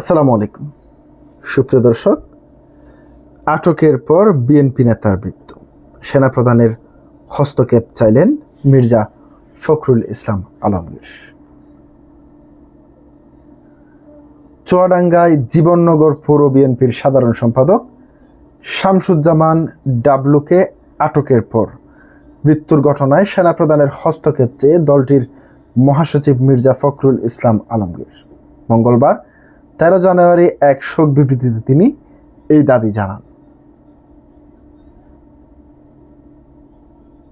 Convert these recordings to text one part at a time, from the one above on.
আসসালামু আলাইকুম। সুপ্রিয় দর্শক, আটকের পর বিএনপি নেতার মৃত্যু। সেনাপ্রধানের হস্তক্ষেপ চাইলেন মির্জা ফখরুল ইসলাম আলমগীর। চুয়াডাঙ্গায় জীবননগর পৌর বিএনপির সাধারণ সম্পাদক শামসুজ্জামান ডাবলুকে আটকের পর মৃত্যুর ঘটনায় সেনাপ্রধানের হস্তক্ষেপ চেয়ে দলটির মহাসচিব মির্জা ফখরুল ইসলাম আলমগীর। মঙ্গলবার তেরো জানুয়ারি এক শোক বিবৃতিতে তিনি এই দাবি জানান।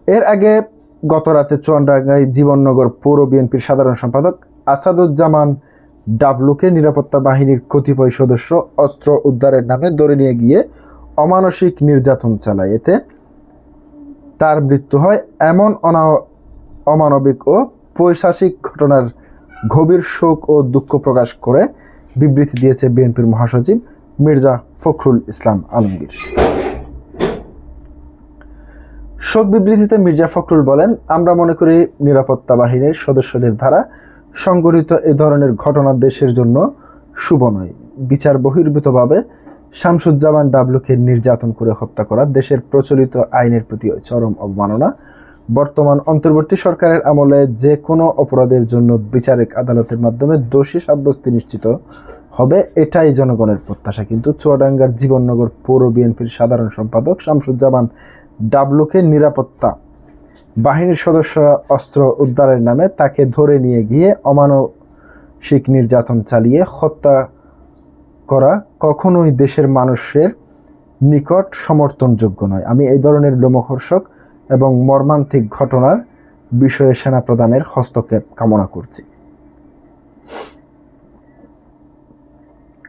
এর আগে গত রাতে চুয়াডাঙ্গায় জীবননগর পৌর বিএনপির সাধারণ সম্পাদক আসাদুজ্জামান ডাবলুকে নিরাপত্তা বাহিনীর কতিপয় সদস্য অস্ত্র উদ্ধারের নামে ধরে নিয়ে গিয়ে অমানসিক নির্যাতন চালায়। এতে তার মৃত্যু হয় এমন অনা অমানবিক ও পৈশাসিক ঘটনার গভীর শোক ও দুঃখ প্রকাশ করে বিবৃতি দিয়েছে বিএনপির মহাসচিব মির্জা ফখরুল ইসলাম আলমগীর। শোক বিবৃতিতে মির্জা ফখরুল বলেন, আমরা মনে করি নিরাপত্তা বাহিনীর সদস্যদের দ্বারা সংগঠিত এ ধরনের ঘটনা দেশের জন্য শুভ নয়। বিচার বহির্ভূতভাবে শামসুজ্জামান ডাবলুকে নির্যাতন করে হত্যা করা দেশের প্রচলিত আইনের প্রতি চরম অবমাননা বর্তমান অন্তর্বর্তী সরকারের আমলে যে কোনো অপরাধের জন্য বিচারিক আদালতের মাধ্যমে দোষী সাব্যস্তি নিশ্চিত হবে, এটাই জনগণের প্রত্যাশা। কিন্তু চুয়াডাঙ্গার জীবননগর পৌর বিএনপির সাধারণ সম্পাদক শামসুজ্জামান ডাবলুকে নিরাপত্তা বাহিনীর সদস্যরা অস্ত্র উদ্ধারের নামে তাকে ধরে নিয়ে গিয়ে অমানসিক নির্যাতন চালিয়ে হত্যা করা কখনোই দেশের মানুষের নিকট সমর্থনযোগ্য নয়। আমি এই ধরনের লোমহর্ষক এবং মর্মান্তিক ঘটনার বিষয়ে সেনা প্রদানের হস্তক্ষেপ কামনা করছি।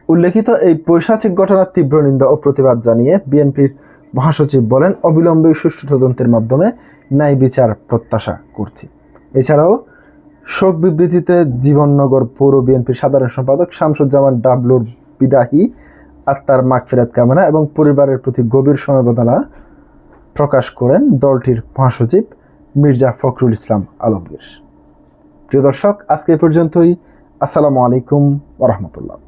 উল্লেখিত এই পৈশাচিক ঘটনার তীব্র নিন্দা ও প্রতিবাদ জানিয়ে বিএনপির মহাসচিব বলেন, অবিলম্বে সুষ্ঠু তদন্তের মাধ্যমে ন্যায় বিচার প্রত্যাশা করছি। এছাড়াও শোক বিবৃতিতে জীবননগর পৌর বিএনপির সাধারণ সম্পাদক শামসুজ্জামান ডাবলুর বিদাহী আত্মার মাগফিরাত কামনা এবং পরিবারের প্রতি গভীর সমবেদনা প্রকাশ করেন দলটির মহাসচিব মির্জা ফখরুল ইসলাম আলমগীর। প্রিয় দর্শক, আজকে পর্যন্তই। আসসালামু আলাইকুম ওরহমতুল্লাহ